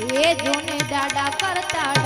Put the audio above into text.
એ જોને દાડા કરતા